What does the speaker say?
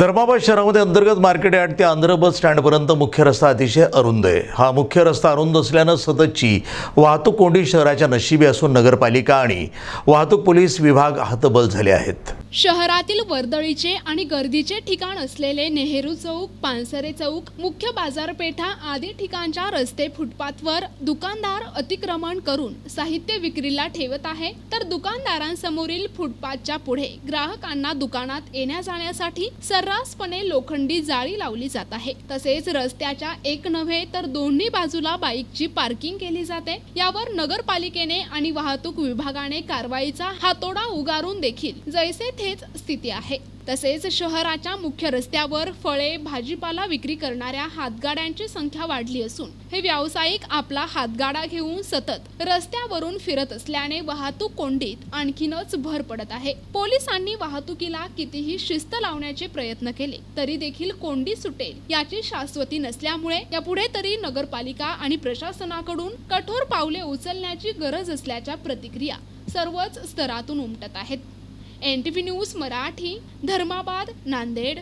धर्माबाद शहरामध्ये अंतर्गत market yard ते आंध्र बस स्टँडपर्यंत मुख्य रस्ता अतिशय अरुंद आहे. हा मुख्य रस्ता अरुंद असल्यानं सततची वाहतूक कोंडी शहराच्या नशिबी असून नगरपालिका आणि वाहतूक पोलीस विभाग हतबल झाले आहेत. शहरातील वर्दळीचे आणि गर्दीचे ठिकाण असलेले नेहरू चौक पानसरे चौक मुख्य बाजारपेठा आदी ठिकाणच्या रस्ते फुटपाथवर दुकानदार अतिक्रमण करून साहित्य विक्रीला ठेवत आहे. तर दुकानदारांसमोरील फुटपाथच्या पुढे ग्राहकांना दुकानात येण्या जाण्यासाठी सर्रासपणे लोखंडी जाळी लावली जात आहे. तसेच रस्त्याच्या एक नव्हे तर दोन्ही बाजूला बाईकची पार्किंग केली जाते. यावर नगरपालिकेने आणि वाहतूक विभागाने कारवाईचा हातोडा उगारून देखील. जैसे थेच स्थिती आहे. तसेच शहराच्या मुख्य रस्त्यावर फळे भाजीपाला विक्री करणाऱ्या हातगाड्यांची संख्या वाढली असून हे व्यावसायिक आपला हातगाडा घेऊन सतत रस्त्यावरून फिरत असल्याने वाहतूक कोंडीत आणखीनच भर पडत आहे. पोलिसांनी वाहतुकीला कितीही शिस्त लावण्याचे प्रयत्न केले तरी देखील कोंडी सुटेल याची शाश्वती नसल्यामुळे यापुढे तरी नगरपालिका आणि प्रशासनाकडून कठोर पावले उचलण्याची गरज असल्याच्या प्रतिक्रिया सर्वच स्तरातून उमटत आहेत. N T V news Marathi Dharmabad Nanded.